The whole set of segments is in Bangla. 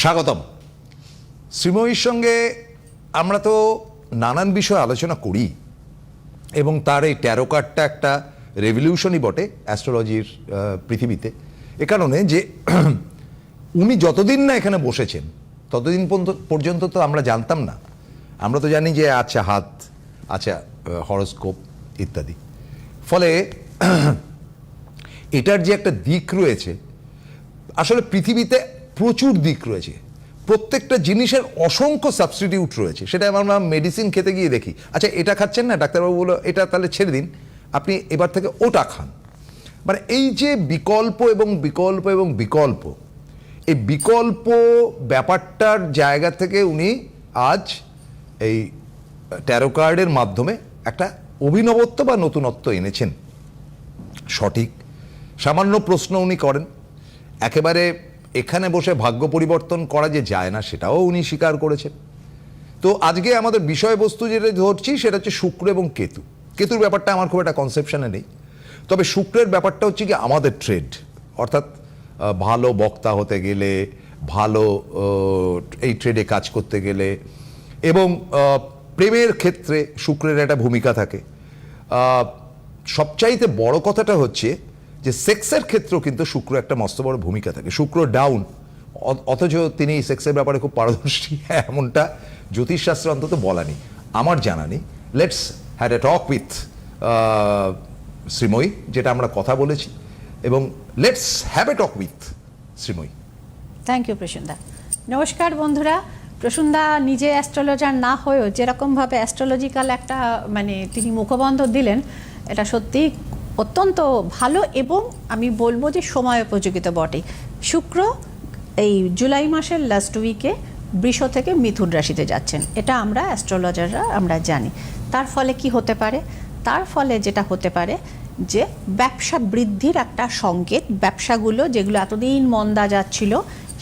স্বাগতম। শ্রীময়ীর সঙ্গে আমরা তো নানান বিষয়ে আলোচনা করি এবং তার এই ট্যারো কার্ডটা একটা রেভলিউশনই বটে অ্যাস্ট্রোলজির পৃথিবীতে। এ কারণে যে উনি যতদিন না এখানে বসেছেন, ততদিন পর্যন্ত- তো আমরা জানতাম না। আমরা তো জানি যে আচ্ছা হাত আচ্ছা হরস্কোপ ইত্যাদি। ফলে এটার যে একটা দিক রয়েছে, আসলে পৃথিবীতে প্রচুর দিক রয়েছে। প্রত্যেকটা জিনিসের অসংখ্য সাবস্টিটিউট রয়েছে। সেটা আমরা মেডিসিন খেতে গিয়ে দেখি। আচ্ছা এটা খাচ্ছেন না? ডাক্তারবাবু বলো এটা তাহলে ছেড়ে দিন। আপনি এবার থেকে ওটা খান। মানে এই যে বিকল্প এবং বিকল্প এবং বিকল্প, এই বিকল্প ব্যাপারটার জায়গা থেকে উনি আজ এই ট্যারো কার্ডের মাধ্যমে একটা অভিনবত্ব বা নতুনত্ব এনেছেন। সঠিক, সামান্য প্রশ্ন উনি করেন। একেবারে এখানে বসে ভাগ্য পরিবর্তন করা যে যায় না, সেটাও উনি স্বীকার করেছেন। তো আজকে আমাদের বিষয়বস্তু যেটা ধরছি, সেটা হচ্ছে শুক্র এবং কেতু। কেতুর ব্যাপারটা আমার খুব একটা কনসেপশনে নেই। তবে শুক্রের ব্যাপারটা হচ্ছে কি আমাদের ট্রেড অর্থাৎ ভালো বক্তা হতে গেলে, ভালো এই ট্রেডে কাজ করতে গেলে এবং প্রেমের ক্ষেত্রে শুক্রের একটা ভূমিকা থাকে। সবচাইতে বড় কথাটা হচ্ছে যে সেক্সের ক্ষেত্রেও কিন্তু শুক্র একটা মস্ত বড় ভূমিকা থাকে। শুক্র ডাউন অথচ তিনি সেক্সের ব্যাপারে খুব পারদর্শী। এমনটা জ্যোতিষশাস্ত্রে অন্তত বলা নেই। আমার জানা নেই। Let's had a talk with Shreemoyee, যেটা আমরা কথা বলেছি। এবং let's have a talk with Shreemoyee. Thank you প্রসুন্দা। নমস্কার বন্ধুরা। প্রসুন্দা নিজে অ্যাস্ট্রোলজার না হয়েও যেরকমভাবে অ্যাস্ট্রোলজিক্যাল একটা মানে তিনি মুখবন্ধ দিলেন, এটা সত্যি অত্যন্ত ভালো এবং আমি বলব যে সময় উপযোগিত বটে। শুক্র এই জুলাই মাসের লাস্ট উইকে বৃষ থেকে মিথুন রাশিতে যাচ্ছেন। এটা আমরা অ্যাস্ট্রোলজাররা আমরা জানি। তার ফলে কি হতে পারে? তার ফলে যেটা হতে পারে যে ব্যবসা বৃদ্ধির একটা সংকেত, ব্যবসাগুলো যেগুলো এতদিন মন্দা যাচ্ছিল,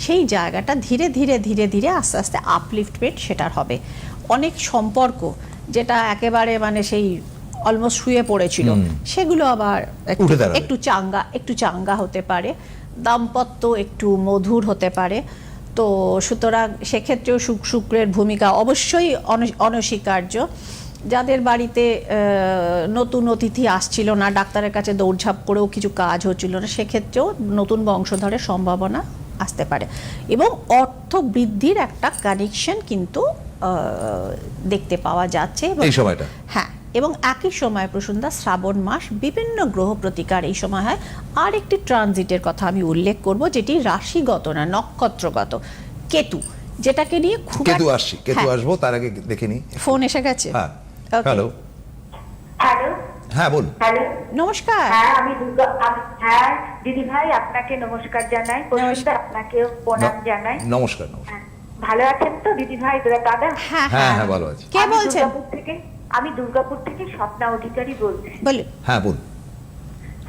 সেই জায়গাটা ধীরে ধীরে ধীরে ধীরে আস্তে আস্তে আপলিফটমেন্ট সেটার হবে। অনেক সম্পর্ক যেটা একেবারে মানে সেই অলমোস্ট শুয়ে পড়েছিল। সেগুলো আবার একটু- চাঙ্গা একটু চাঙ্গা হতে পারে। দাম্পত্য একটু মধুর হতে পারে। তো সুতরাং সেক্ষেত্রেও শুক শুক্রের ভূমিকা অবশ্যই অনস্বীকার্য। যাদের বাড়িতে নতুন অতিথি আসছিল না ডাক্তারের কাছে দৌড়ঝাঁপ করেও কিছু কাজ হচ্ছিল না সেক্ষেত্রেও নতুন বংশধরের সম্ভাবনা আসতে পারে। এবং অর্থ বৃদ্ধির একটা কানেকশন কিন্তু আহ, দেখতে পাওয়া যাচ্ছে। এই সময়টা? হ্যাঁ। এবং একই সময় প্রসন্দা শ্রাবণ মাস বিভিন্ন গ্রহ প্রতিকার এই সময় হয় আর একটি ট্রানজিটের কথা আমি উল্লেখ করব যেটি রাশিগত না নক্ষত্রগত। কেতু যেটাকে নিয়ে খুব কেতু আসছি কেতু হ্যাঁ, আসব তার আগে দেখে নিই। ফোন এসে গেছে? হ্যাঁ। হ্যালো। হ্যালো। হ্যাঁ বলুন। হ্যালো। নমস্কার। হ্যাঁ আমি দুর্গা আম- হ্যাঁ দিদি ভাই আপনাকে নমস্কার জানাই। প্রসুন্দা আপনাকেও প্রণাম জানাই। নমস্কার নমস্কার। হ্যাঁ, ভালো আছেন তো দিদি ভাই দাদা? হ্যাঁ হ্যাঁ হ্যাঁ। ভালো আছি। কে বলছেন? থেকে। আমি দুর্গাপুর থেকে স্বপ্না অধিকারী বলছি। হ্যাঁ বলুন।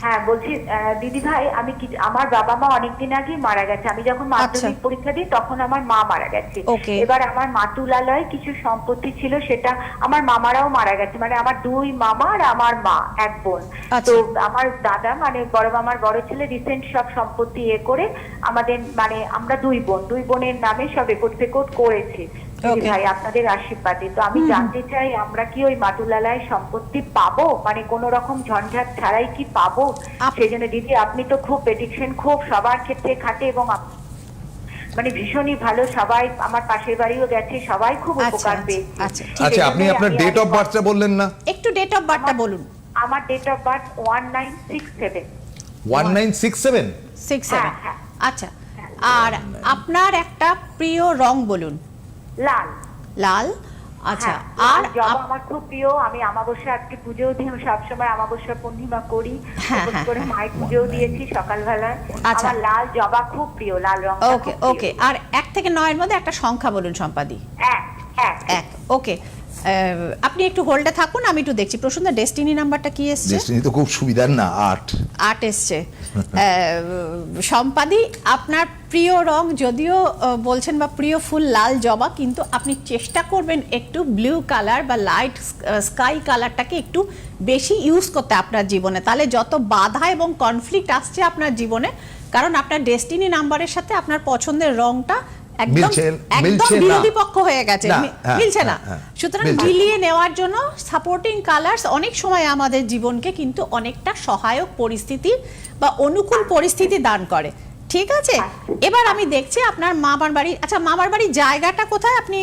হ্যাঁ বলছি আহ, দিদি ভাই আমি কি আমার বাবা মা অনেকদিন আগেই মারা গেছে। আমি যখন মাধ্যমিক আচ্ছা। পরীক্ষা দিই তখন আমার মা মারা গেছে। এবার আমার মাতুলালয় কিছু সম্পত্তি ছিল সেটা আমার মামারাও মারা গেছে। মানে আমার দুই মামা আর আমার মা এক বোন। আচ্ছা। তো আমার দাদা মানে বড় মামার বড় ছেলে রিসেন্ট সব সম্পত্তি এ করে আমাদের মানে আমরা দুই বোন। দুই বোনের নামে সব রেকর্ড ফেকর্ড করেছে. ভাই আপনাদের আশীর্বাদে। তো আমি জানতে চাই আমরা কি ওই মাতুলালয় সম্পত্তি পাবো? মানে কোন রকম ঝঞ্ঝাট ছাড়াই কি পাবো? সেই জন্য দিদি আপনি তো খুব প্রেডিকশন খুব সবার ক্ষেত্রে খাটে এবং মানে ভীষণই ভালো। সবাই আমার পাশের বাড়িও গেছে সবাই খুব আচ্ছা, উপকার আচ্ছা, পেয়েছে। আচ্ছা, আচ্ছা আপনি আপনার ডেট অফ বার্থটা বললেন না? একটু ডেট অফ বার্থটা বলুন। আমার date of birth one nine six seven one nine six seven six হ্যাঁ, সেভেন হ্যাঁ। আচ্ছা আর আপনার একটা প্রিয় রং বলুন। লাল। লাল? আচ্ছা হ্যাঁ, আর জবা আমার খুব প্রিয় আমি আমাবস্যা আজকে পুজোও দিই আমি সবসময় আমাবস্যা পূর্ণিমা করি হ্যাঁ, হ্যাঁ, করে মায়ের পুজোও দিয়েছি সকালবেলায়। আচ্ছা। আমার লাল জবা খুব প্রিয় লাল রং ওকে ওকে আর এক থেকে নয়ের মধ্যে একটা সংখ্যা বলুন সম্পাদি। এক। এক ওকে। আপনি একটু হোল্ডে থাকুন আমি একটু দেখছি। প্রসন্ন ডেস্টিনি নাম্বারটা কি এসছে? ডেস্টিনি তো খুব সুবিধার না আট। আট এসছে। সম্পাদি আপনার প্রিয় রং যদিও বলছেন বা প্রিয় ফুল লাল জবা কিন্তু আপনি চেষ্টা করবেন একটু ব্লু কালার বা লাইট স্কাই কালারটাকে একটু বেশি ইউজ করতে আপনার জীবনে। তাহলে যত বাধা এবং কনফ্লিক্ট আসছে আপনার জীবনে কারণ আপনার ডেস্টিনি নাম্বারের সাথে আপনার পছন্দের রংটা একদম একদম বিরোধী পক্ষ হয়ে গেছে। মি- হ্যাঁ, মিলছে না। হ্যাঁ, হ্যাঁ, সুতরাং মিলিয়ে নেওয়ার জন্য সাপোর্টিং কালার্স অনেক সময় আমাদের জীবনকে কিন্তু অনেকটা সহায়ক পরিস্থিতি বা অনুকূল পরিস্থিতি দান করে। ঠিক আছে? এবার আমি দেখছি আপনার মামার বাড়ি আচ্ছা মামার বাড়ির জায়গাটা কোথায়? আপনি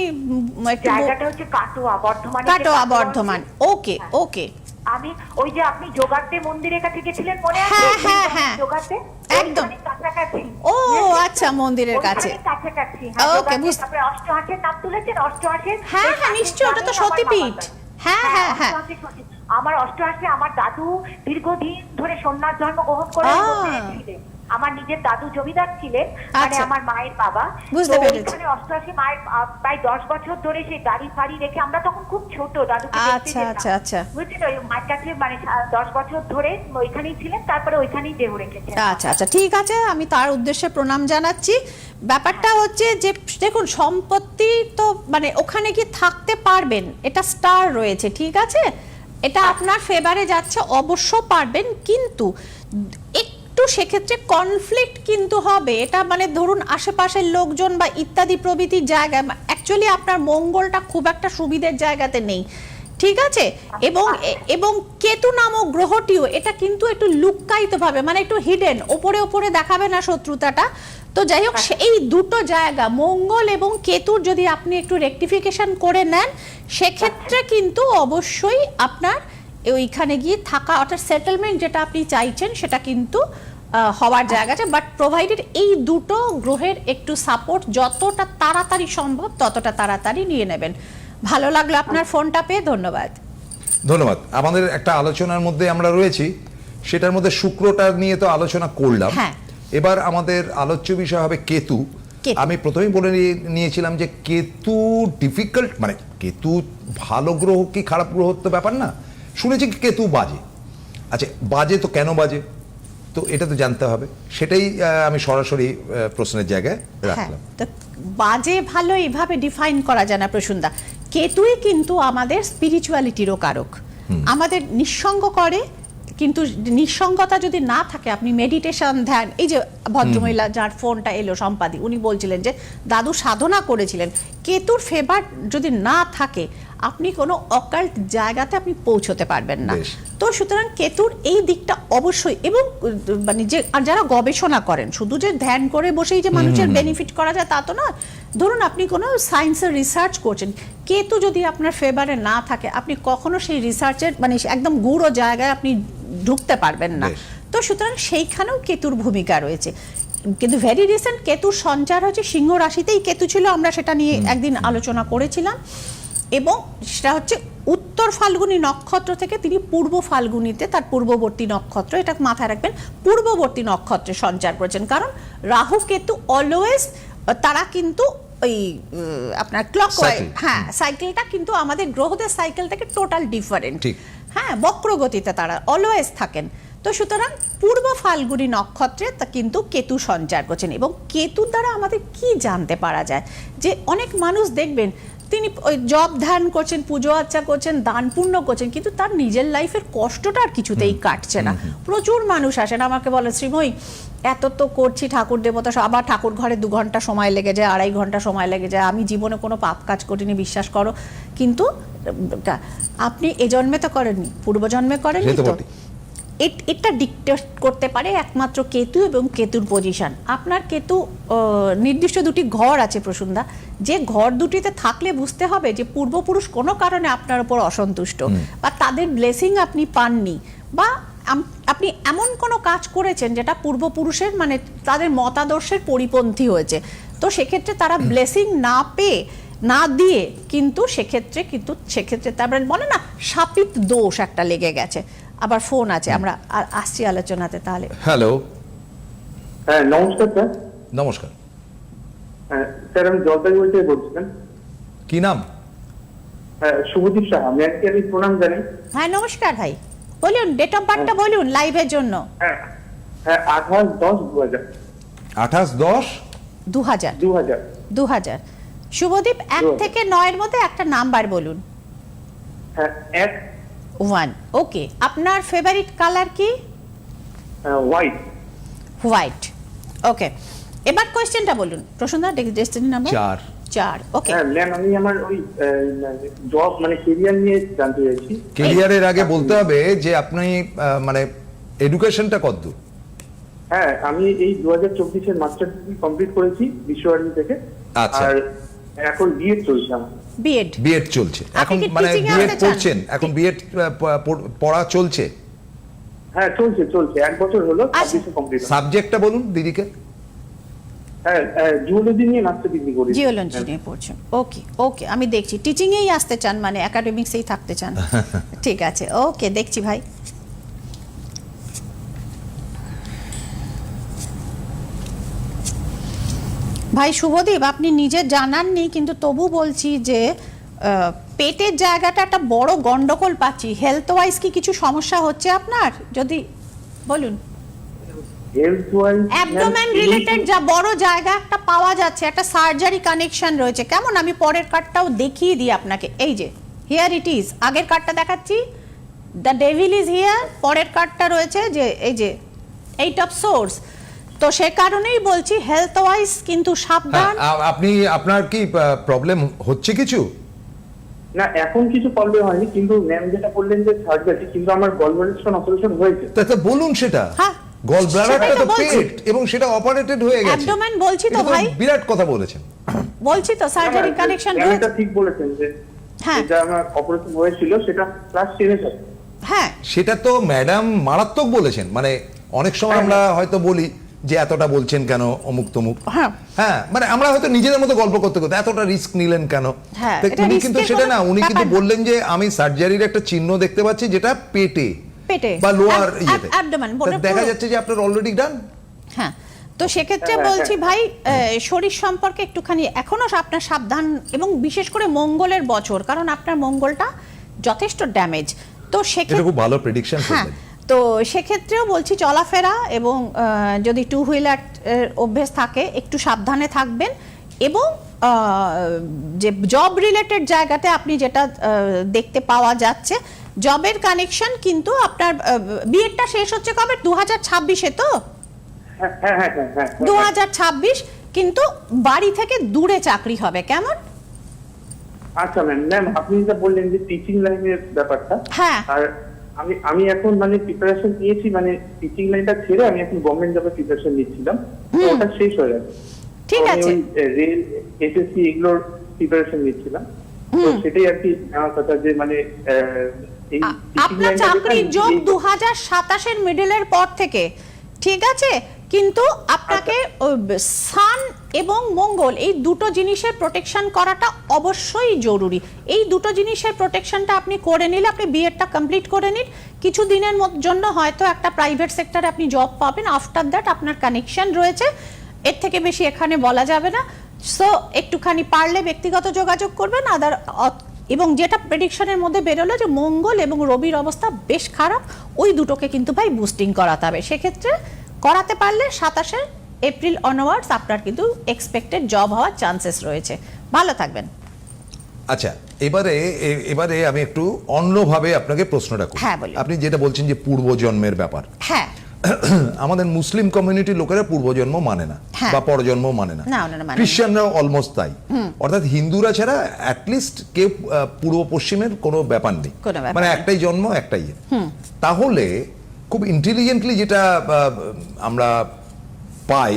জায়গাটা হচ্ছে কাটোয়া বর্ধমানে কাটোয়া বর্ধমান। ওকে ওকে। আমি ওই যে আপনি যোগার্তে মন্দিরের কাছে গেছিলেন মনে আছে হ্যাঁ, হ্যাঁ, হ্যাঁ। যোগার্তে একদম। কাছাকাছি ও আচ্ছা মন্দিরের কাছে কাছাকাছি হ্যাঁ, ওকে, যোগাতে, বুঝ- তারপরে অষ্টহাসের নাম তুলেছেন অষ্টহাসের হ্যাঁ, হ্যাঁ, নিশ্চয়ই, ওটা তো সতীপীঠ। হ্যাঁ, হ্যাঁ, হ্যাঁ। সতী। আমার অষ্টআশি আমার দাদু দীর্ঘদিন ধরে সন্ন্যাস ধর্ম গ্রহণ করে। আমার নিজের দাদু জমিদার ছিলেন মানে আচ্ছা। আমার মায়ের বাবা। বুঝতে পেরেছি। অষ্টআশি মায়ের প্রায় দশ বছর ধরে সেই গাড়ি ফাড়ি রেখে আমরা তখন খুব ছোট দেখতে আচ্ছা, আচ্ছা, আচ্ছা। ওই মায়ের কাছে মানে দশ বছর ধরে ওইখানেই ছিলেন তারপরে ওইখানেই দেহ রেখেছেন। আচ্ছা আচ্ছা ঠিক আছে আমি তার উদ্দেশ্যে প্রণাম জানাচ্ছি। ব্যাপারটা হচ্ছে যে দেখুন সম্পত্তি তো মানে ওখানে কি থাকতে পারবেন এটা স্টার রয়েছে ঠিক আছে? এটা আপনার ফেভারে যাচ্ছে অবশ্য পারবেন কিন্তু একটু সেক্ষেত্রে কনফ্লিক্ট কিন্তু হবে। এটা মানে ধরুন আশেপাশের লোকজন বা ইত্যাদি প্রভৃতির জায়গায় অ্যাকচুয়ালি আপনার মঙ্গলটা খুব একটা সুবিধের জায়গাতে নেই। ঠিক আছে? এবং এবং কেতু নামক গ্রহটিও এটা কিন্তু একটু লুক্কায়িত ভাবে মানে একটু হিডেন ওপরে ওপরে দেখাবে না শত্রুতাটা। তো যাই হোক এই দুটো জায়গা মঙ্গল এবং কেতুর যদি আপনি একটু রেকটিফিকেশন করে নেন সেক্ষেত্রে কিন্তু অবশ্যই আপনার ওইখানে গিয়ে থাকা অর্থাৎ সেটেলমেন্ট যেটা আপনি চাইছেন সেটা কিন্তু হওয়ার জায়গা আছে। বাট প্রোভাইডেড এই দুটো গ্রহের একটু সাপোর্ট যতটা তাড়াতাড়ি সম্ভব ততটা তাড়াতাড়ি নিয়ে নেবেন। ভালো লাগল আপনার ফোনটা পেয়ে ধন্যবাদ। ধন্যবাদ। আমাদের একটা আলোচনার মধ্যে আমরা রয়েছি। সেটার মধ্যে শুক্রটা নিয়ে তো আলোচনা করলাম। হ্যাঁ। এবার আমাদের আলোচ্য বিষয় হবে কেতু। আমি প্রথমেই বলে নিয়ে- নিয়েছিলাম যে কেতু ডিফিকাল্ট মানে কেতু ভালো গ্রহ কি খারাপ গ্রহ তো ব্যাপার না? শুনেছি কি কেতু বাজে। আচ্ছা বাজে তো কেন বাজে? তো এটা তো জানতে হবে। সেটাই আমি সরাসরি প্রশ্নের জায়গায় হ্যাঁ রাখলাম। বাজে ভালো এইভাবে ডিফাইন করা যায় না প্রসুন্দা কেতুই কিন্তু আমাদের স্পিরিচুয়ালিটিরও কারক। আমাদের নিঃসঙ্গ করে কিন্তু নিঃসঙ্গতা যদি না থাকে আপনি মেডিটেশন ধ্যান এই যে ভদ্রমহিলা যার ফোনটা এলো সম্পাদি উনি বলছিলেন যে দাদু সাধনা করেছিলেন। কেতুর ফেভার যদি না থাকে আপনি কোনো অকাল্ট জায়গাতে আপনি পৌঁছতে পারবেন না। তো সুতরাং কেতুর এই দিকটা অবশ্যই এবং মানে যে আর যারা গবেষণা করেন শুধু যে ধ্যান করে বসেই যে মানুষের বেনিফিট করা যায় তা তো না ধরুন আপনি কোনো সায়েন্সের রিসার্চ করছেন কেতু যদি আপনার ফেভারে না থাকে আপনি কখনো সেই রিসার্চের মানে একদম গুঁড়ো জায়গায় আপনি ঢুকতে পারবেন না। তো সুতরাং সেইখানেও কেতুর ভূমিকা রয়েছে। কিন্তু ভেরি রিসেন্ট কেতুর সঞ্চার হচ্ছে সিংহ রাশিতেই কেতু ছিল আমরা সেটা নিয়ে একদিন আলোচনা করেছিলাম। এবং সেটা হচ্ছে উত্তর ফাল্গুনী নক্ষত্র থেকে তিনি পূর্ব ফাল্গুনীতে তার পূর্ববর্তী নক্ষত্র এটা মাথায় রাখবেন পূর্ববর্তী নক্ষত্রে সঞ্চার করেছেন। কারণ রাহু কেতু অলওয়েজ তারা কিন্তু ওই আপনার ক্লক হ্যাঁ সাইকেলটা কিন্তু আমাদের গ্রহদের সাইকেল থেকে টোটাল ডিফারেন্ট হ্যাঁ বক্রগতিতে তারা অলওয়েজ থাকেন। তো সুতরাং পূর্ব ফাল্গুনী নক্ষত্রে তা কিন্তু কেতু সঞ্চার করছেন এবং কেতু দ্বারা আমাদের কি জানতে পারা যায়? যে অনেক মানুষ দেখবেন তিনি ওই জব ধ্যান করছেন পুজো আচ্চা করছেন দান পুণ্য করছেন কিন্তু তার নিজের লাইফের কষ্টটা আর কিছুতেই কাটছে না। প্রচুর মানুষ আসেন আমাকে বলে শ্রীময়ী এত তো করছি ঠাকুর দেবতা আবার ঠাকুর ঘরে দু ঘণ্টা সময় লেগে যায় আড়াই ঘণ্টা সময় লেগে যায়। আমি জীবনে কোনো পাপ কাজ করিনি বিশ্বাস করো। কিন্তু আপনি এ জন্মে তো করেননি পূর্বজন্মে করেননি তো। এট- ডিকটেট করতে পারে একমাত্র কেতু এবং কেতুর পজিশন আপনার কেতু নির্দিষ্ট দুটি ঘর আছে প্রসুন্দা। যে ঘর দুটিতে থাকলে বুঝতে হবে যে পূর্বপুরুষ কোনো কারণে আপনার উপর অসন্তুষ্ট বা তাদের ব্লেসিং আপনি পাননি বা আপনি এমন কোনো কাজ করেছেন যেটা পূর্বপুরুষের মানে তাদের মতাদর্শের পরিপন্থী হয়েছে। তো সেক্ষেত্রে তারা ব্লেসিং না পেয়ে না দিয়ে কিন্তু সেক্ষেত্রে কিন্তু সেক্ষেত্রে তারপরে বলে না সাপিত দোষ একটা লেগে গেছে। আবার ফোন আছে আমরা আর আসছি আলোচনাতে তাহলে। হ্যালো। হ্যাঁ নমস্কার স্যার। নমস্কার। হ্যাঁ, স্যার আমি জলপাইগুড়ি থেকে বলছিলাম। কি নাম? হ্যাঁ, শুভদীপ সাহা আমি আজকে আমি প্রণাম জানাই। হ্যাঁ নমস্কার ভাই। বলুন ডেট অফ বার্থটা বলুন লাইভের জন্য। হ্যাঁ হ্যাঁ আঠাশ দশ দু হাজার আঠাশ দশ? দু হাজার দু হাজার দু হাজার শুভদীপ এক থেকে নয়ের মধ্যে একটা নাম্বার বলুন। হ্যাঁ এক ওয়ান ওকে আপনার ফেভারিট কালার কি হোয়াইট হোয়াইট ওকে এবার কোয়েশ্চেনটা বলুন প্রসন্নদা ডেস্টিনি নাম্বার চার চার ওকে ম্যাম আমি আমার ওই জব মানে কেরিয়ার নিয়ে জানতে চাইছি। কেরিয়ারের আগে বলতে হবে যে আপনি মানে এডুকেশনটা কতদূর? হ্যাঁ আমি এই দু হাজার চব্বিশের মাস্টার ডিগ্রি কমপ্লিট করেছি বিশ্বভারতী থেকে। আচ্ছা। আর এখন বিএড চলছে আমার। বিএড বিএড চলছে। এখন মানে বিএড পড়ছেন। এখন বিএড পড়া চলছে? হ্যাঁ চলছে চলছে। এক বছর হলো আচ্ছা। কমপ্লিট সাবজেক্টটা বলুন দিদিকে। হ্যাঁ জুওলজি নিয়ে মাস্টার ডিগ্রি করি। জিওলজি নিয়ে পড়ছেন ওকে ওকে আমি দেখছি। টিচিংয়েই আসতে চান মানে একাডেমিক্সেই থাকতে চান। ঠিক আছে। ওকে দেখছি ভাই। ভাই শুভদীপ আপনি নিজে জানাননি কিন্তু তবু বলছি যে পেটের জায়গাটা একটা বড় গন্ডগোল পাচ্ছি। হেলথ ওয়াইজ কি কিছু সমস্যা হচ্ছে আপনার? যদি বলুন। হেলথ ওয়াইজ অ্যাবডোমেন রিলেটেড যা বড় জায়গা একটা পাওয়া যাচ্ছে একটা সার্জারি কানেকশন রয়েছে। কেমন? আমি পরের কার্ডটাও দেখিয়ে দিই আপনাকে। এই যে হিয়ার ইট ইজ আগের কার্ডটা দেখাচ্ছি। দ্য ডেভিল ইজ হিয়ার পরের কার্ডটা রয়েছে যে এই যে এইট অফ সোর্স তো সে কারণেই বলছি হেলথ ওয়াইজ কিন্তু সাবধান। হ্যাঁ, আপনি আপনার কি প্রবলেম হচ্ছে কিছু? না এখন কিছু প্রবলেম হয়নি কিন্তু ম্যাম যেটা বললেন যে সার্জারি কিন্তু আমার গলব্লাডার অপারেশন হয়েছে তা তো বলুন সেটা। হ্যাঁ, গল ব্লাডারটা সেটাই তো পেট এবং সেটা অপারেটেড হয়ে গেছে। Abdomen বলছি তো ভাই। বিরাট কথা বলেছেন। বলছি তো সার্জারি হ্যাঁ, কানেকশন রয়েছে এটা ঠিক বলেছেন যে হ্যাঁ। যেটা আমার অপারেশন হয়েছিল সেটা ক্লাস টেনে হ্যাঁ। সেটা তো ম্যাডাম মারাত্মক বলেছেন। মানে অনেক সময় আমরা হয়তো বলি যে এতটা বলছেন কেন অমুক তমুক? হ্যাঁ। হ্যাঁ মানে আমরা হয়তো নিজেদের মতো গল্প করতে করতে এতটা রিস্ক নিলেন কেন? হ্যাঁ, উনি কিন্তু সেটা না উনি কিন্তু বললেন যে আমি সার্জারির একটা চিহ্ন দেখতে পাচ্ছি যেটা পেটে পেটে। বা লোয়ার ইয়েতে। দেখা যাচ্ছে যে আপনার অলরেডি ডান হ্যাঁ তো সেক্ষেত্রে হ্যাঁ, বলছি। ভাই আহ, শরীর সম্পর্কে একটুখানি এখনও আপনার সাবধান এবং বিশেষ করে মঙ্গলের বছর কারণ আপনার মঙ্গলটা যথেষ্ট ড্যামেজ তো সেক্ষেত্রে খুব ভালো প্রেডিকশন হ্যাঁ করলেন। তো সেক্ষেত্রেও বলছি চলাফেরা এবং যদি টু হুইলার অভ্যেস থাকে একটু সাবধানে থাকবেন এবং যে জব রিলেটেড জায়গাতে আপনি যেটা দেখতে পাওয়া যাচ্ছে জবের কানেকশন কিন্তু আপনার বিএডটা শেষ হচ্ছে কবে? দু হাজার ছাব্বিশে তো? হ্যাঁ হ্যাঁ হ্যাঁ দু হাজার ছাব্বিশ কিন্তু বাড়ি থেকে দূরে চাকরি হবে কেমন? আচ্ছা ম্যাম ম্যাম আপনি যেটা বললেন যে টিচিং লাইনের ব্যাপারটা হ্যাঁ। আর আমি আমি এখন মানে প্রিপারেশন নিয়েছি মানে টিচিং লাইনটা ছেড়ে আমি এখন গভর্নমেন্ট জবের প্রিপারেশন নিচ্ছিলাম। ওটা শেষ হয়ে গেছে। ঠিক আছে। রেল এসএসসি এগুলোর প্রিপারেশন নিচ্ছিলাম। তো সেটাই আর কি আমার কথা যে মানে আপনার চাকরির যোগ দু হাজার সাতাশের মিডলের পর থেকে ঠিক আছে? কিন্তু আপনাকে সান এবং মঙ্গল এই দুটো জিনিসের প্রোটেকশন করাটা অবশ্যই জরুরি। এই দুটো জিনিসের প্রোটেকশনটা আপনি করে নিলে আপনি বিএডটা কমপ্লিট করে নিন। কিছু দিনের জন্য হয়তো একটা প্রাইভেট সেক্টরে আপনি জব পাবেন। আফটার দ্যাট আপনার কানেকশন রয়েছে। এর থেকে বেশি এখানে বলা যাবে না। সো একটুখানি পারলে ব্যক্তিগত যোগাযোগ করবেন। আদার এবং যেটা প্রেডিকশনের মধ্যে বেরোলো যে মঙ্গল এবং রবির অবস্থা বেশ খারাপ ওই দুটোকে কিন্তু ভাই বুস্টিং করাতে হবে। সেক্ষেত্রে করাতে পারলে সাতাশে এপ্রিল অনওয়ার্ডস আপনার কিন্তু এক্সপেক্টেড জব হওয়ার চান্সেস রয়েছে। ভালো থাকবেন। আচ্ছা এবারে এবারে আমি একটু অন্যভাবে আপনাকে প্রশ্নটা করি। হ্যাঁ, আপনি যেটা বলছেন যে পূর্বজন্মের ব্যাপার। হ্যাঁ। আমাদের মুসলিম কমিউনিটির লোকেরা পূর্বজন্ম মানে না হ্যাঁ। বা পরজন্ম মানে না। না, ওনারা মানে। খ্রিস্টানরাও অলমোস্ট তাই। অর্থাৎ হিন্দুরা ছাড়া অ্যাটলিস্ট কেউ পূর্ব পশ্চিমের কোনো ব্যাপার নেই। মানে একটাই জন্ম একটাই ইয়ে। তাহলে খুব ইন্টেলিজেন্টলি যেটা আমরা পাই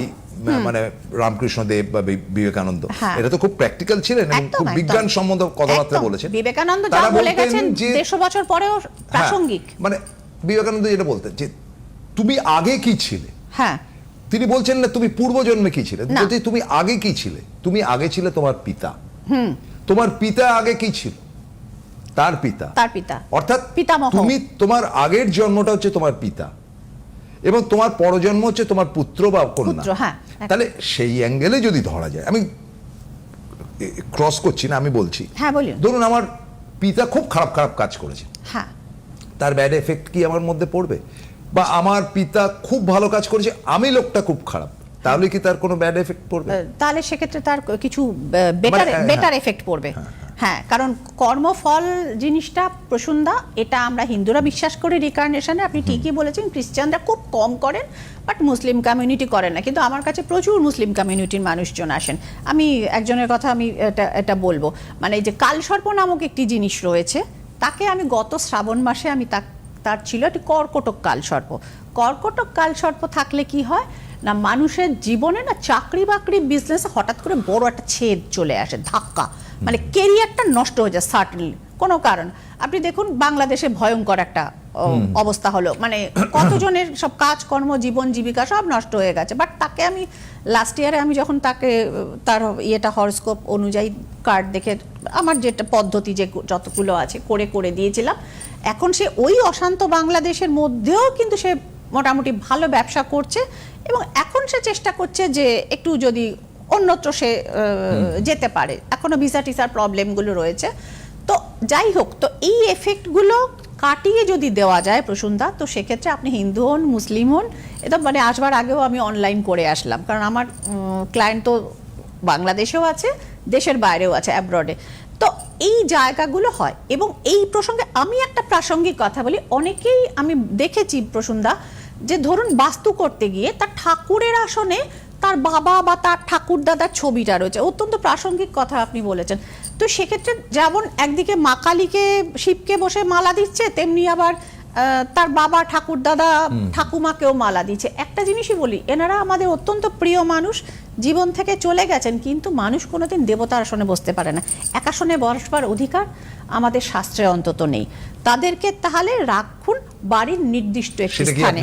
মানে রামকৃষ্ণ দেব বা বিবেকানন্দ হ্যাঁ। এটা তো খুব প্র্যাকটিক্যাল ছিলেন এবং খুব বিজ্ঞান সম্বন্ধ কথাবার্তা বলেছেন। বিবেকানন্দ যা বলে গেছেন যে দেড়শো বছর পরেও প্রাসঙ্গিক। হ্যাঁ, মানে বিবেকানন্দ যেটা বলতেন যে তুমি আগে কি ছিলে? হ্যাঁ। তিনি বলছেন না তুমি পূর্বজন্মে কি ছিলে। বলছে তুমি আগে কি ছিলে? তুমি আগে ছিলে তোমার পিতা। তোমার পিতা আগে কি ছিল? তার পিতা। তার পিতা। অর্থাৎ পিতামহ। তুমি তোমার আগের জন্মটা হচ্ছে তোমার পিতা এবং তোমার পরজন্ম হচ্ছে তোমার পুত্র বা কন্যা। হ্যাঁ। তাহলে সেই অ্যাঙ্গেলে যদি ধরা যায় আমি ক্রস করছি না আমি বলছি। হ্যাঁ, বলুন। ধরুন আমার পিতা খুব খারাপ খারাপ কাজ করেছে। হ্যাঁ। তার ব্যাড এফেক্ট কি আমার মধ্যে পড়বে? বা আমার পিতা খুব ভালো কাজ করেছে আমি লোকটা খুব খারাপ তাহলে কি তার কোনো ব্যাড এফেক্ট পড়বে? তাহলে সেক্ষেত্রে তার কিছু বেটার হ্যাঁ, বেটার হ্যাঁ। এফেক্ট পড়বে। হ্যাঁ কারণ কর্মফল জিনিসটা প্রসন্দা এটা আমরা হিন্দুরা বিশ্বাস করি রিকার্নেশনে আপনি ঠিকই বলেছেন খ্রিস্টানরা খুব কম করেন বাট মুসলিম কমিউনিটি করেন না। কিন্তু আমার কাছে প্রচুর মুসলিম কমিউনিটির মানুষজন আসেন। আমি একজনের কথা আমি এটা এটা বলব। মানে এই যে কালসর্প নামক একটি জিনিস রয়েছে তাকে আমি গত শ্রাবণ মাসে আমি তা তার ছিল একটি কর্কটক কালসর্প। কর্কটক কালসর্প থাকলে কি হয়? না মানুষের জীবনে না চাকরি বাকরি বিজনেসে হঠাৎ করে বড় একটা ছেদ চলে আসে ধাক্কা। মানে কেরিয়ারটা নষ্ট হয়ে যায় সার্টেনলি কোনো কারণ। আপনি দেখুন বাংলাদেশে ভয়ঙ্কর একটা অবস্থা হলো। মানে কতজনের সব কাজকর্ম জীবন জীবিকা সব নষ্ট হয়ে গেছে। বাট তাকে আমি লাস্ট ইয়ারে আমি যখন তাকে তার ইয়েটা হরস্কোপ অনুযায়ী কার্ড দেখে আমার যেটা পদ্ধতি যে যতগুলো আছে করে করে দিয়েছিলাম এখন সে ওই অশান্ত বাংলাদেশের মধ্যেও কিন্তু সে মোটামুটি ভালো ব্যবসা করছে। এবং এখন সে চেষ্টা করছে যে একটু যদি অন্যত্র সে যেতে পারে। এখনও ভিসা টিসার প্রবলেমগুলো রয়েছে। তো যাই হোক তো এই এফেক্টগুলো কাটিয়ে যদি দেওয়া যায় প্রসুন্দা তো সেক্ষেত্রে আপনি হিন্দু হন মুসলিম হন এটা মানে আসবার আগেও আমি অনলাইন করে আসলাম। কারণ আমার ক্লায়েন্ট তো বাংলাদেশেও আছে দেশের বাইরেও আছে অ্যাব্রডে তো এই জায়গাগুলো হয় এবং এই প্রসঙ্গে আমি একটা প্রাসঙ্গিক কথা বলি। অনেকেই আমি দেখেছি প্রসুন্দা যে ধরুন বাস্তু করতে গিয়ে তার ঠাকুরের আসনে তার বাবা বা তার ঠাকুর দাদার ছবিটা রয়েছে। অত্যন্ত প্রাসঙ্গিক কথা আপনি বলেছেন। তো সেক্ষেত্রে যেমন একদিকে মা কালীকে শিবকে বসে মালা দিচ্ছে তেমনি আবার তার বাবা ঠাকুর দাদা ঠাকুমাকেও মালা দিচ্ছে। একটা জিনিসই বলি এনারা আমাদের অত্যন্ত প্রিয় মানুষ জীবন থেকে চলে গেছেন কিন্তু মানুষ কোনোদিন দেবতার আসনে বসতে পারে না। এক আসনে বসবার অধিকার আমাদের শাস্ত্রে অন্তত নেই। তাদেরকে তাহলে রাখুন বাড়ির নির্দিষ্ট একটি স্থানে।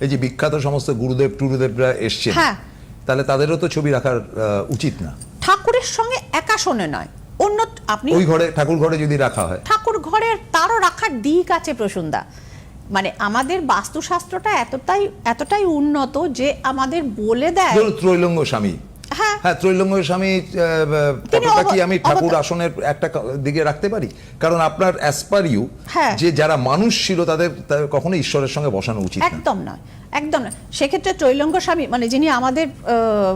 এই যে বিখ্যাত সমস্ত গুরুদেব টুরুদেবরা এসছেন হ্যাঁ। তাহলে তাদেরও তো ছবি রাখার উচিত না। ঠাকুরের সঙ্গে একা শোনে নয়। অন্য আপনি ওই ঘরে ঠাকুর ঘরে যদি রাখা হয়। ঠাকুর ঘরের তারও রাখার দিক আছে প্রসন্দা মানে আমাদের বাস্তুশাস্ত্রটা এতটাই এতটাই উন্নত যে আমাদের বলে দেয় ত্রৈলঙ্গ স্বামী হ্যাঁ। হ্যাঁ ত্রৈলঙ্গ স্বামী ফটোটা কি আমি ঠাকুর আসনের একটা দিকে রাখতে পারি? কারণ আপনার অ্যাসপার ইউ হ্যাঁ। যে যারা মানুষ ছিল তাদের কখনো ঈশ্বরের সঙ্গে বসানো উচিত একদম নয় একদম নয়। সেক্ষেত্রে ত্রৈলঙ্গ স্বামী মানে যিনি আমাদের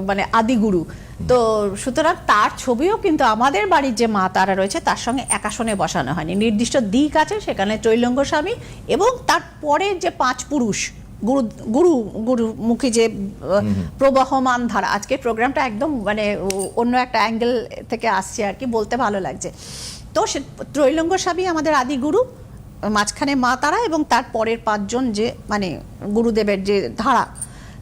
মানে আদিগুরু তো সুতরাং তার ছবিও কিন্তু আমাদের বাড়ির যে মা তারা রয়েছে তার সঙ্গে একাশনে বসানো হয়নি। নির্দিষ্ট দিক আছে সেখানে ত্রৈলঙ্গ স্বামী এবং তার পরের যে পাঁচ পুরুষ গুরু গুরু গুরুমুখী যে প্রবাহমান ধারা আজকে প্রোগ্রামটা একদম মানে অন্য একটা অ্যাঙ্গেল থেকে আসছে আর কি বলতে ভালো লাগছে। তো সে ত্রৈলঙ্গ স্বামী আমাদের আদিগুরু মাঝখানে মা তারা এবং তার পরের পাঁচজন যে মানে গুরুদেবের যে ধারা।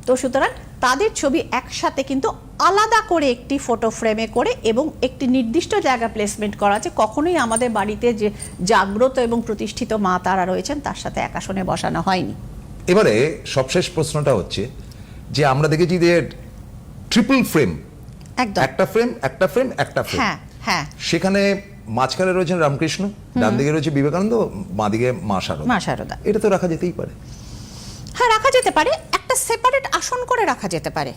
তো সুতরাং তাদের ছবি একসাথে কিন্তু আলাদা করে একটি ফটো ফ্রেমে করে এবং একটি নির্দিষ্ট জায়গা প্লেসমেন্ট করা আছে। কখনোই আমাদের বাড়িতে যে জাগ্রত এবং প্রতিষ্ঠিত মা তারা রয়েছেন তার সাথে একাশনে বসানো হয়নি। এবারে সবশেষ প্রশ্নটা হচ্ছে যে আমরা দেখেছি যে ট্রিপল ফ্রেম একদম। একটা ফ্রেম একটা ফ্রেম একটা ফ্রেম হ্যাঁ হ্যাঁ। সেখানে মাঝখানে রয়েছেন রামকৃষ্ণ ডান দিকে রয়েছে বিবেকানন্দ বাঁ দিকে মা শারদা মা শারদা। এটা তো রাখা যেতেই পারে। হ্যাঁ রাখা যেতে পারে। একটা সেপারেট আসন করে রাখা যেতে পারে।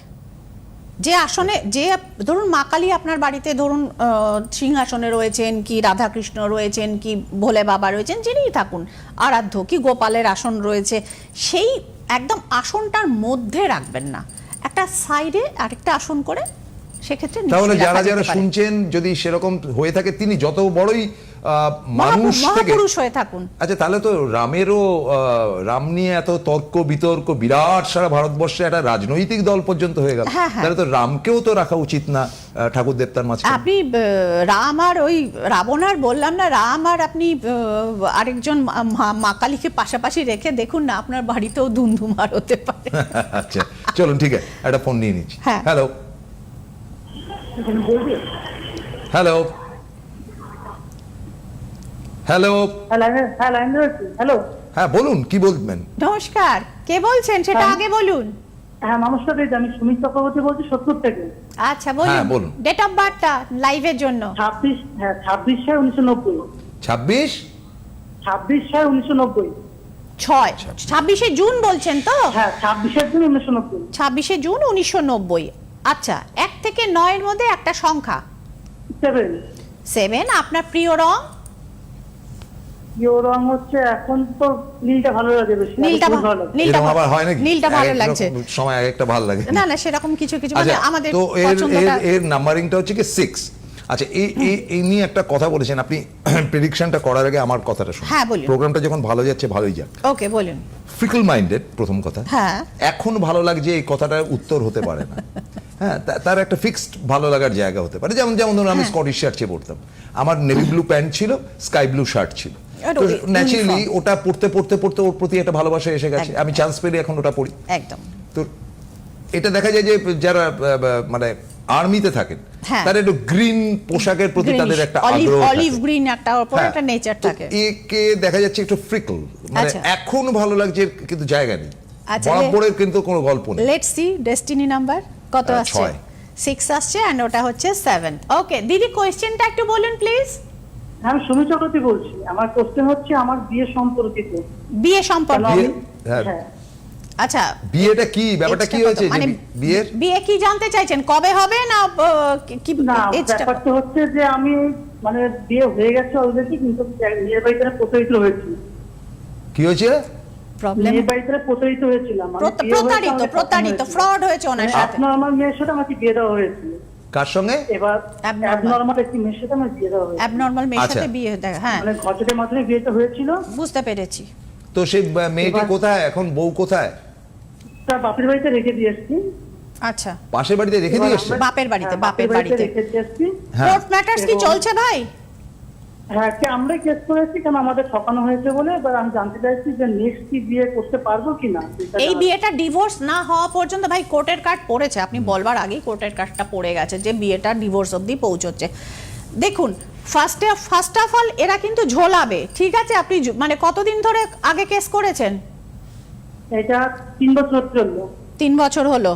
যে আসনে, যে ধরুন মা কালী আপনার বাড়িতে ধরুন সিংহাসনে রয়েছেন কি রাধাকৃষ্ণ রয়েছেন কি ভোলে বাবা রয়েছেন, যিনিই থাকুন, আরাধ্য কি গোপালের আসন রয়েছে, সেই একদম আসনটার মধ্যে রাখবেন না। একটা সাইডে আরেকটা আসন করে সেক্ষেত্রে তাহলে যারা যারা শুনছেন যদি সেরকম হয়ে থাকে তিনি যত বড়ই মানুষ থেকে মহাপুরুষ হয়ে থাকুন। আচ্ছা তাহলে তো রামেরও রাম নিয়ে এত তর্ক বিতর্ক বিরাট সারা ভারতবর্ষে একটা রাজনৈতিক দল পর্যন্ত হয়ে গেল। হ্যাঁ, হ্যাঁ। তাহলে তো রামকেও তো রাখা উচিত না ঠাকুর দেবতার মাঝখানে। আপনি রাম আর ওই রাবণ আর বললাম না রাম আর আপনি আরেকজন মা- কালীকে পাশাপাশি রেখে দেখুন না আপনার বাড়িতেও ধুমধুমার হতে পারে। আচ্ছা চলুন ঠিক আছে একটা ফোন নিয়ে নিচ্ছি। হ্যাঁ। হ্যালো হ্যালো হ্যালো হ্যালো হ্যাঁ হ্যাঁ বলুন কি বলবেন? নমস্কার। কে বলছেন? সেটা হ্যাঁ। আগে বলুন। হ্যাঁ নমস্কার দিদি আমি সুমিত চক্রবর্তী বলছি সত্তর থেকে। আচ্ছা বলুন। হ্যাঁ, বলুন। ডেট অফ বার্থটা লাইভের জন্য। ছাব্বিশ হ্যাঁ ছাব্বিশ ছয় উনিশশো নব্বই। ছাব্বিশ? ছাব্বিশ ছয় উনিশশো নব্বই। ছয়। ছাব্বিশে জুন বলছেন তো? হ্যাঁ ছাব্বিশের দিন উনিশশো নব্বই। ছাব্বিশে জুন উনিশশো নব্বই। আচ্ছা এক থেকে নয়ের মধ্যে একটা সংখ্যা। সেভেন সেভেন আপনার প্রিয় রং? রং হচ্ছে এখন তো নীলটা ভালো লাগে বেশি। নীলটা আগে ভা- সবুজ ভালো। নীলটা আবার হয় নাকি? নীলটা ভালো এক এক লাগছে। সময় একটা ভালো লাগে। না না সেরকম কিছু কিছু মানে আচ্ছা আমাদের তো এর এর নাম্বারিংটা হচ্ছে কি আচ্ছা এই এই এই নিয়ে একটা কথা বলেছেন আপনি প্রেডিকশনটা করার আগে আমার কথাটা শুনুন। হ্যাঁ, বলুন। প্রোগ্রামটা যখন ভালো যাচ্ছে ভালোই যাক। ওকে বলুন। ফিকল মাইন্ডেড প্রথম কথা। হ্যাঁ। এখন ভালো লাগছে এই কথাটার উত্তর হতে পারে না। হ্যাঁ তার একটা ফিক্সড ভালো লাগার জায়গা হতে পারে। যেমন যেমন ধরুন হ্যাঁ। আমি স্কটিশ শার্ট চেয়ে পড়তাম। আমার নেভি ব্লু প্যান্ট ছিল স্কাই ব্লু শার্ট ছিল। তো ন্যাচারালি ওটা পড়তে পড়তে পড়তে ওর প্রতি একটা ভালোবাসা এসে গেছে। আমি চান্স পেলে এখন ওটা পড়ি। একদম। তো এটা দেখা যায় যে যারা মানে আর্মিতে থাকেন হ্যাঁ। তারা একটু গ্রিন পোশাকের প্রতি তাদের একটা আগ্রহ অলিভ গ্রিন একটা ওর হ্যাঁ, একটা নেচার থাকে। একে দেখা যাচ্ছে একটু ফ্রিকল মানে আচ্ছা। এখন ভালো লাগছে কিন্তু জায়গা নেই। আচ্ছা, বরাবরের কিন্তু কোনো গল্প নেই। লেটস সি ডেস্টিনি নাম্বার কত আসছে? সিক্স আসছে অ্যান্ড ওটা হচ্ছে সেভেন ওকে দিদি কোয়েশ্চেনটা একটু বলুন প্লিজ আমি সুমি চক্রবর্তী বলছি। আমার কোশ্চেন হচ্ছে আমার বিয়ে সম্পর্কিত বিয়ে সম্পর্ক? কেন আমি- বিয়ে? হ্যাঁ। হ্যাঁ। আচ্ছা। বিয়েটা কি? ব্যাপারটা কি? হয়েছে মানে বিয়ের? বিয়ে কি জানতে চাইছেন? কবে হবে না কি- না ব্যাপারটা হচ্ছে যে আমি মানে বিয়ে হয়ে গেছে অলরেডি কিন্তু মেয়ের বাড়িতে প্রতারিত হয়েছি। কি হয়েছে? প্রবলেম মেয়ের বাড়িতে প্রতারিত হয়েছিলাম প্রতারিত প্রতারিত ফ্রড হয়েছে ওনার হয়েছিল। সাথে। abnormal মেয়ের সাথে আমাকে বিয়ে দেওয়া হয়েছিল। কার সঙ্গে? এবার. অ্যাবনর্মাল একটি মেয়ের সাথে আমার বিয়ে দেওয়া হয়েছিল। অ্যাবনর্মাল মেয়ের আচ্ছা। সাথে বিয়ে দেখা হ্যাঁ। মানে ঘটকের মাধ্যমে বিয়েটা হয়েছিল। বুঝতে পেরেছি। তো সেই মেয়েটি কোথায়? এখন বউ কোথায়? তার বাপের বাড়িতে রেখে দিয়ে এসছি। আচ্ছা। পাশের বাড়িতে রেখে দিয়ে এসছে? বাপের বাড়িতে, হ্যাঁ, বাপের বাড়িতে। রেখে দিয়ে এসছি। হ্যাঁ। কোর্ট ম্যাটারস কি চলছে ভাই? হ্যাঁ কি আমরা কেস করেছি কেন আমাদের ঠকানো হয়েছে বলে? এবার আমি জানতে চাইছি যে নেক্সট কি বিয়ে করতে পারব কি না এই বিয়েটা ডিভোর্স না হওয়া পর্যন্ত ভাই কোর্টের কার্ড পড়েছে। আপনি বলবার আগেই কোর্টের কার্ডটা পড়ে গেছে যে বিয়েটা ডিভোর্স অবধি পৌঁছচ্ছে। দেখুন ফার্স্টে ফার্স্ট অফ অল এরা কিন্তু ঝোলাবে ঠিক আছে? আপনি মানে কতদিন ধরে আগে কেস করেছেন? এটা তিন বছর চলল তিন বছর হলো।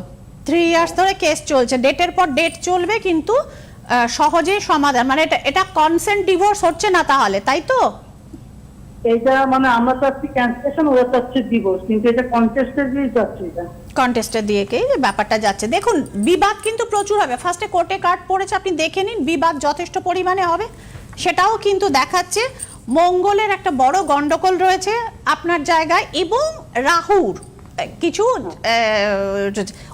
থ্রি ইয়ার্স ধরে কেস চলছে। ডেটের পর ডেট চলবে কিন্তু সহজে সমাধান মানে এটা এটা কনসেন্ট ডিভোর্স হচ্ছে না তাহলে তাই তো? এইটা মানে আমরা চাচ্ছি ক্যান্সেলেশন ওরা চাচ্ছে ডিভোর্স কিন্তু এটা কন্টেস্টের দিয়ে যাচ্ছে এটা। দিয়ে কে ব্যাপারটা যাচ্ছে। দেখুন বিবাদ কিন্তু প্রচুর হবে। ফার্স্টে কোর্টে কার্ড পড়েছে আপনি দেখে নিন বিবাদ যথেষ্ট পরিমাণে হবে। সেটাও কিন্তু দেখাচ্ছে মঙ্গলের একটা বড় গন্ডগোল রয়েছে আপনার জায়গায় এবং রাহুর কিছু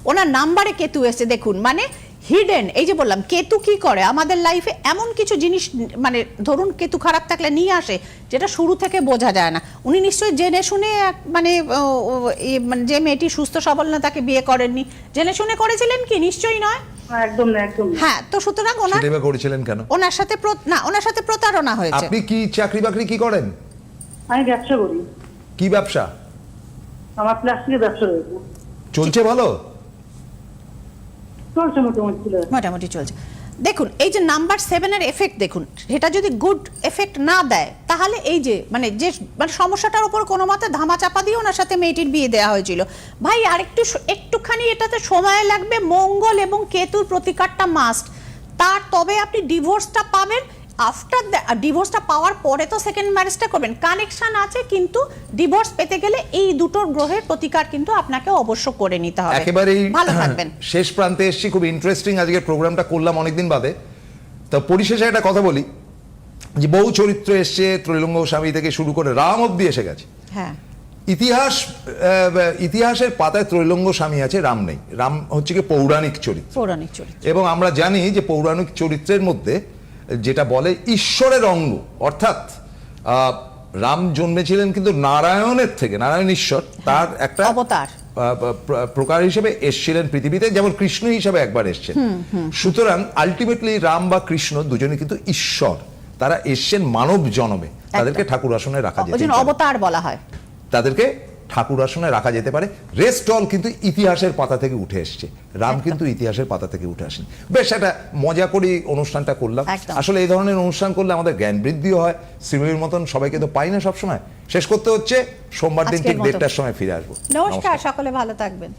ওনার নাম্বারে কেতু এসে দেখুন মানে হিডেন এই যে বললাম কেতু কি করে? আমাদের লাইফে এমন কিছু জিনিস মানে ধরুন কেতু খারাপ থাকলে নিয়ে আসে যেটা শুরু থেকে বোঝা যায় না। উনি নিশ্চয়ই জেনে শুনে মানে মানে যে মেয়েটি সুস্থ সবল না তাকে বিয়ে করেননি। জেনে শুনে করেছিলেন কি? নিশ্চয়ই নয়। একদম একদম হ্যাঁ তো সুতরাং ওনার করেছিলেন কেন? ওনার সাথে না ওনার সাথে প্রতারণা হয়েছে। আপনি কি চাকরি বাকরি কি করেন? আমি ব্যবসা করি। কি ব্যবসা? আমার প্লাস্টিকের ব্যবসা রয়েছে। চলছে ভালো? মোটামুটি মোটামুটি চলছে। দেখুন, এই যে নাম্বার সেভেনের এফেক্ট দেখুন, সেটা যদি গুড এফেক্ট না দেয়, তাহলে এই যে মানে যে মানে সমস্যাটার উপর কোনো মতে ধামা চাপা দিয়ে ওনার সাথে মেয়েটির বিয়ে দেওয়া হয়েছিল। ভাই আর একটু একটুখানি এটাতে সময় লাগবে, মঙ্গল এবং কেতুর প্রতিকারটা মাস্ট তার, তবে আপনি ডিভোর্সটা পাবেন আফটার ডিভোর্সটা পাওয়ার পরে তো সেকেন্ড ম্যারেজটা করবেন। কানেকশন আছে কিন্তু ডিভোর্স পেতে গেলে এই দুটো গ্রহের প্রতিকার কিন্তু আপনাকে অবশ্য করে নিতে হবে। একেবারেই ভালো থাকবেন। শেষ প্রান্তে এসেছি খুব ইন্টারেস্টিং আজকের প্রোগ্রামটা করলাম অনেকদিন বাদে। তো পরিশেষে একটা কথা বলি যে বহু চরিত্র এসছে ত্রৈলঙ্গ স্বামী থেকে শুরু করে রাম অব্দি এসে গেছে। হ্যাঁ। ইতিহাস ইতিহাসের পাতায় ত্রৈলঙ্গ স্বামী আছে রাম নেই। রাম হচ্ছে কি পৌরাণিক চরিত্র। পৌরাণিক চরিত্র। এবং আমরা জানি যে পৌরাণিক চরিত্রের মধ্যে যেটা বলে ঈশ্বরের অঙ্গ অর্থাৎ রাম জন্মেছিলেন কিন্তু নারায়ণের থেকে নারায়ণ ঈশ্বর তার একটা অবতার। প্রকার হিসেবে এসছিলেন পৃথিবীতে যেমন কৃষ্ণ হিসেবে একবার এসছেন। সুতরাং আলটিমেটলি রাম বা কৃষ্ণ দুজনে কিন্তু ঈশ্বর। তারা এসছেন মানব জনমে। তাদেরকে ঠাকুর আসনে রাখা জন্য অবতার বলা হয়। তাদেরকে ঠাকুর আসনে রাখা যেতে পারে। রেস্ট অল কিন্তু ইতিহাসের পাতা থেকে উঠে এসছে। রাম কিন্তু ইতিহাসের পাতা থেকে উঠে আসেন। বেশ একটা মজা করি অনুষ্ঠানটা করলাম। আসলে এই ধরনের অনুষ্ঠান করলে আমাদের জ্ঞান বৃদ্ধিও হয়। শ্রীমীর মতন সবাইকে তো পাই না সবসময়। শেষ করতে হচ্ছে সোমবার দিন ঠিক দেড়টার সময় ফিরে আসব। নমস্কার। সকলে ভালো থাকবেন।